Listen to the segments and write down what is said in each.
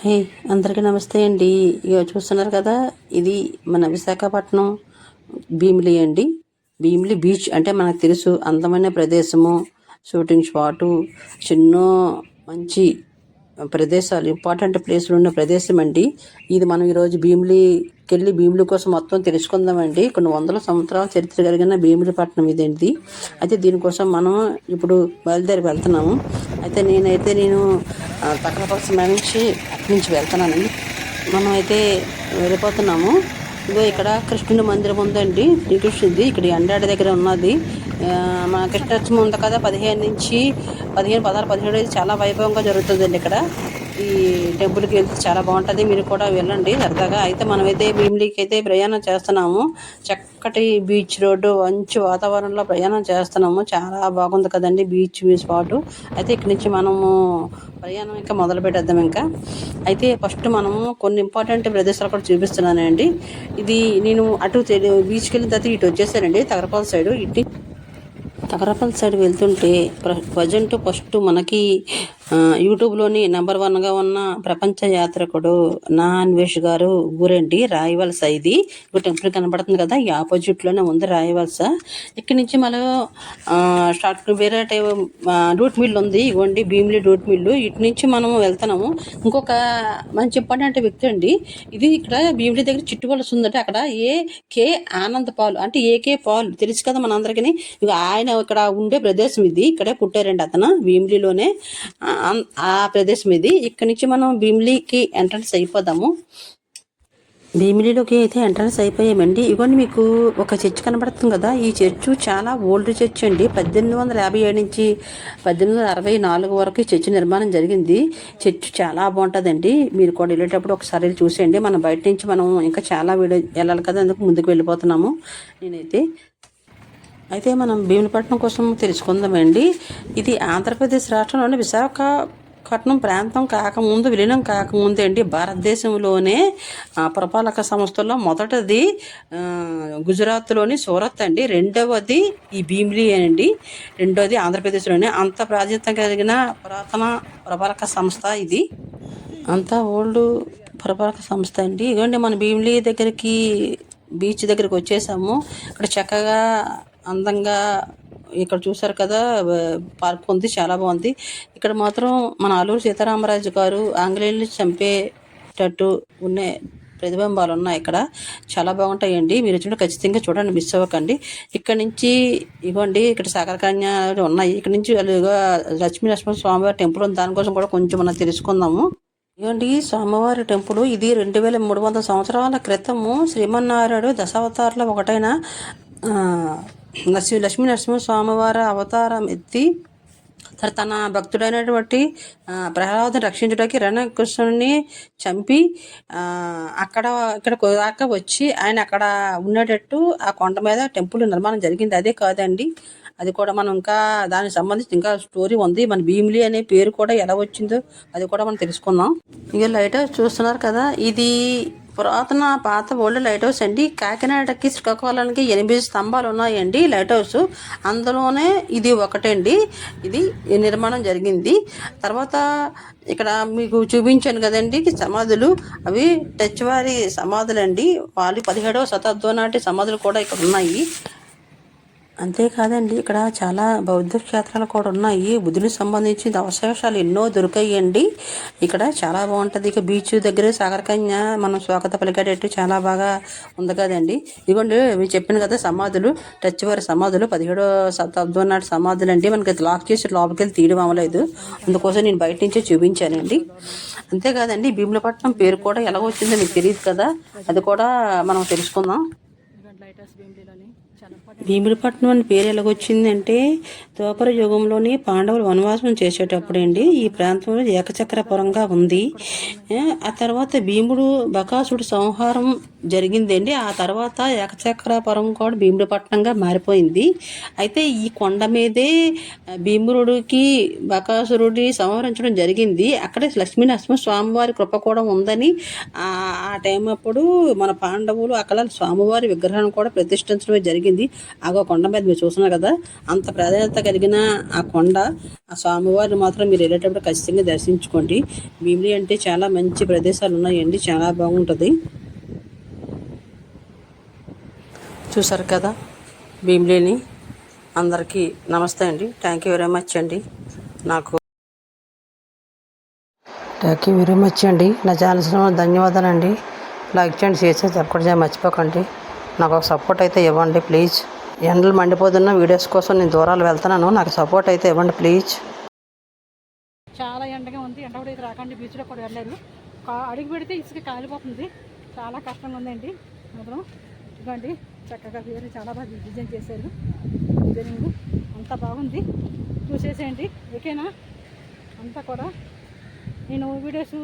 హే అందరికీ నమస్తే అండి. ఇక చూస్తున్నారు కదా ఇది మన విశాఖపట్నం భీమిలి అండి. భీమిలి బీచ్ అంటే మనకు తెలుసు అందమైన ప్రదేశము షూటింగ్ స్పాటు చిన్న మంచి ప్రదేశాలు ఇంపార్టెంట్ ప్లేస్లు ఉన్న ప్రదేశం అండి. ఇది మనం ఈరోజు భీమిలికి వెళ్ళి భీమిలి కోసం మొత్తం తెలుసుకుందామండి కొన్ని వందల సంవత్సరాల చరిత్ర కలిగిన భీమిలిపట్నం ఇదండి అయితే దీనికోసం మనం ఇప్పుడు బయలుదేరి వెళ్తున్నాము. అయితే నేనైతే నేను తక్కలపల్సి నుంచి అక్కడి నుంచి వెళ్తున్నానండి. మనం అయితే వెళ్ళిపోతున్నాము. ఇగో ఇక్కడ కృష్ణుని మందిరం ఉందండి. శ్రీకృష్ణుడిది ఇక్కడ ఎండాడి దగ్గర ఉన్నది. ఆ, మన కృష్ణోత్సవం ఉంది కదా పదిహేను నుంచి పదిహేను పదహారు పదిహేడు చాలా వైభవంగా జరుగుతుందండి ఇక్కడ. ఈ టెంపుల్కి వెళ్తే చాలా బాగుంటుంది. మీరు కూడా వెళ్ళండి సరదాగా. అయితే మనమైతే భీమిలీకి అయితే ప్రయాణం చేస్తున్నాము. చక్కటి బీచ్ రోడ్డు మంచి వాతావరణంలో ప్రయాణం చేస్తున్నాము. చాలా బాగుంది కదండి బీచ్ స్పాటు. అయితే ఇక్కడి నుంచి మనము ప్రయాణం ఇంకా మొదలు పెట్టేద్దాం ఇంకా. అయితే ఫస్ట్ మనము కొన్ని ఇంపార్టెంట్ ప్రదేశాలు కూడా చూపిస్తున్నానండి. ఇది నేను అటు బీచ్కి వెళ్ళిన తర్వాత ఇటు వచ్చేసానండి. తగరపాల సైడ్ ఇటు తగరపల్లి సైడ్ వెళ్తుంటే ప్రజెంట్ ఫస్ట్ మనకి యూట్యూబ్లోని నెంబర్ వన్గా ఉన్న ప్రపంచ యాత్రికుడు నా అన్వేష్ గారు ఊరండి రాయవలస ఇది. ఇప్పుడు టెంపుల్ కనబడుతుంది కదా ఈ ఆపోజిట్లోనే ఉంది రాయవలస. ఇక్కడి నుంచి మనం షార్ట్ వేరే టైం రూట్ మిల్ ఉంది. ఇవ్వండి భీమిలి రూట్ మిల్లు. ఇటు నుంచి మనం వెళ్తున్నాము. ఇంకొక మంచి ఇంపార్టెంట్ వ్యక్తి అండి. ఇది ఇక్కడ భీమిలి దగ్గర చిట్టువలస ఉందంటే అక్కడ ఏ కే ఆనంద్ పాలు అంటే ఏకే పాల్. తెలుసు కదా మనందరికీ ఇక ఆయన ఇక్కడ ఉండే ప్రదేశం ఇది. ఇక్కడే పుట్టారండి అతను భీమిలిలోనే. ఆ, ప్రదేశం ఇది. ఇక్కడ నుంచి మనం భీమిలీకి ఎంట్రన్స్ అయిపోదాము. భీమిలీలోకి అయితే ఎంట్రన్స్ అయిపోయామండి. ఇవన్నీ మీకు ఒక చర్చ్ కనబడుతుంది కదా. ఈ చర్చ్ చాలా ఓల్డ్ చర్చ్ అండి. పద్దెనిమిది వందల యాభై ఏడు నుంచి పద్దెనిమిది వందల అరవై నాలుగు వరకు ఈ చర్చ్ నిర్మాణం జరిగింది. చర్చ్ చాలా బాగుంటుందండి. మీరు కూడా వెళ్ళేటప్పుడు ఒకసారి వెళ్ళి చూసేయండి. మనం బయట నుంచి మనం ఇంకా చాలా వీడియో వెళ్ళాలి కదా. అందుకు ముందుకు వెళ్ళిపోతున్నాము నేనైతే. అయితే మనం భీములపట్నం కోసం తెలుసుకుందామండి. ఇది ఆంధ్రప్రదేశ్ రాష్ట్రంలోని విశాఖపట్నం ప్రాంతం కాకముందు విలీనం కాకముందు అండి. భారతదేశంలోనే ఆ, పురపాలక సంస్థల్లో మొదటిది గుజరాత్లోని సూరత్ అండి. రెండవది ఈ భీమిలి అండి. రెండవది ఆంధ్రప్రదేశ్లోనే. అంత ప్రాధాన్యత కలిగిన పురాతన పురపాలక సంస్థ ఇది. అంతా ఓల్డ్ పురపాలక సంస్థ అండి. ఇదిగోండి మన భీమిలి దగ్గరికి బీచ్ దగ్గరికి వచ్చేసాము. ఇక్కడ చక్కగా అందంగా ఇక్కడ చూసారు కదా పార్క్ ఉంది చాలా బాగుంది. ఇక్కడ మాత్రం మన ఆలూరు సీతారామరాజు గారు ఆంగ్లేయులు చంపేటట్టు ఉన్న ప్రతిబింబాలు ఉన్నాయి ఇక్కడ. చాలా బాగుంటాయండి. మీరు చూడండి ఖచ్చితంగా చూడండి మిస్ అవ్వకండి. ఇక్కడ నుంచి ఇవ్వండి ఇక్కడ సాగరకన్యాలు ఉన్నాయి. ఇక్కడ నుంచి లక్ష్మీ నరసింహ స్వామివారి టెంపుల్ ఉంది. దానికోసం కూడా కొంచెం మనం తెలుసుకుందాము. ఇవ్వండి స్వామివారి టెంపుల్ ఇది రెండు వేల మూడు వందల సంవత్సరాల క్రితము శ్రీమన్నారాయణుడు దశావతారంలో ఒకటైన శ్రీ లక్ష్మీ నరసింహ స్వామివారి అవతారం ఎత్తి తన భక్తుడైనటువంటి ఆ, ప్రహ్లాదుని రక్షించడానికి రణకృష్ణుని చంపి అక్కడ ఇక్కడ దాకా వచ్చి ఆయన అక్కడ ఉండేటట్టు ఆ కొండ మీద టెంపుల్ నిర్మాణం జరిగింది. అదే కాదండి. అది కూడా మనం ఇంకా దానికి సంబంధించి ఇంకా స్టోరీ ఉంది. మన భీమిలి అనే పేరు కూడా ఎలా వచ్చిందో అది కూడా మనం తెలుసుకుందాం. ఇక లైట్ చూస్తున్నారు కదా. ఇది పురాతన పాత ఓల్డ్ లైట్ హౌస్ అండి. కాకినాడకి శ్రీకాకుళానికి ఎనిమిది స్తంభాలు ఉన్నాయండి లైట్ హౌస్. అందులోనే ఇది ఒకటండి. ఇది నిర్మాణం జరిగింది. తర్వాత ఇక్కడ మీకు చూపించాను కదండి సమాధులు. అవి టచ్ వారి సమాధులు అండి వాళ్ళు పదిహేడవ శతాబ్దం నాటి సమాధులు కూడా ఇక్కడ ఉన్నాయి. అంతేకాదండి ఇక్కడ చాలా బౌద్ధ క్షేత్రాలు కూడా ఉన్నాయి. బుద్ధునికి సంబంధించిన అవశేషాలు ఎన్నో దొరికాయండి. ఇక్కడ చాలా బాగుంటుంది. ఇక బీచ్ దగ్గర సాగరకన్య మనం స్వాగత పలికేటట్టు చాలా బాగా ఉంది కదండి. ఇదిగోండి మీరు చెప్పిన కదా సమాధులు టచ్ వారి సమాధులు పదిహేడో శతాబ్దం నాటి సమాధులు అండి. మనకి లాక్ చేసి లోపలికి వెళ్ళి తీయడం అవ్వలేదు. అందుకోసం నేను బయట నుంచే చూపించానండి. అంతేకాదండి భీములపట్నం పేరు కూడా ఎలా వచ్చిందో మీకు తెలియదు కదా. అది కూడా మనం తెలుసుకుందాం. భీముడిపట్నం అని పేరు ఎలాగొచ్చిందంటే ద్వాపర యుగంలోని పాండవులు వనవాసం చేసేటప్పుడు అండి ఈ ప్రాంతంలో ఏకచక్రపురంగా ఉంది. ఆ తర్వాత భీముడు బకాసుడు సంహారం జరిగిందండి. ఆ తర్వాత ఏకచక్రాపురం కూడా భీముడిపట్నంగా మారిపోయింది. అయితే ఈ కొండ మీదే భీమురుడికి భీముడికి బకాసురుడి సంహరించడం జరిగింది. అక్కడే లక్ష్మీ నరసింహ స్వామివారి కృప కూడా ఉందని ఆ టైం అప్పుడు మన పాండవులు అక్కడ స్వామివారి విగ్రహాన్ని కూడా ప్రతిష్ఠించడమే జరిగింది. ఆగో కొండ మీద మీరు చూస్తున్నారు కదా అంత ప్రాధాన్యత కలిగిన ఆ కొండ ఆ స్వామివారిని మాత్రం మీరు వెళ్ళేటప్పుడు ఖచ్చితంగా దర్శించుకోండి. భీమిలి అంటే చాలా మంచి ప్రదేశాలు ఉన్నాయండి చాలా బాగుంటుంది. చూసారు కదా భీమిలేని. అందరికీ నమస్తే అండి. థ్యాంక్ యూ వెరీ మచ్ అండి. నాకు థ్యాంక్ యూ వెరీ మచ్ అండి. నా ఛానల్ ధన్యవాదాలండి. లైక్ చేయండి షేర్ చేసి సపోర్ట్ చేయండి మర్చిపోకండి. నాకు ఒక సపోర్ట్ అయితే ఇవ్వండి ప్లీజ్ ఎండలు మండిపోతున్న వీడియోస్ కోసం నేను దూరాలు వెళ్తున్నాను. నాకు సపోర్ట్ అయితే ఇవ్వండి ప్లీజ్ చాలా ఎండగా ఉంది. ఎండ కూడా ఇది రాకండి. బీచ్లో కూడా వెళ్ళలేదు. అడుగు పెడితే ఇసుక కాలిపోతుంది. చాలా కష్టంగా ఉందండి. మాత్రం ఇదిగోండి. చక్కగా వేరే చాలా బాగా డిజైన్ చేశారు. డిజైనింగ్ అంతా బాగుంది. చూసేసేయండి. ఓకేనా అంతా కూడా నేను వీడియోస్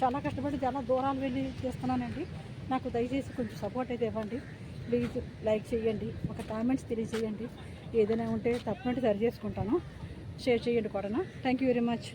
చాలా కష్టపడి చాలా దూరాలు వెళ్ళి చేస్తున్నానండి. నాకు దయచేసి కొంచెం సపోర్ట్ అయితే ఇవ్వండి. ప్లీజ్ లైక్ చేయండి. ఒక కామెంట్స్ తెలియజేయండి. ఏదైనా ఉంటే తప్పనట్టు సరి చేసుకుంటాను. షేర్ చేయండి కూడా థ్యాంక్ యూ వెరీ మచ్.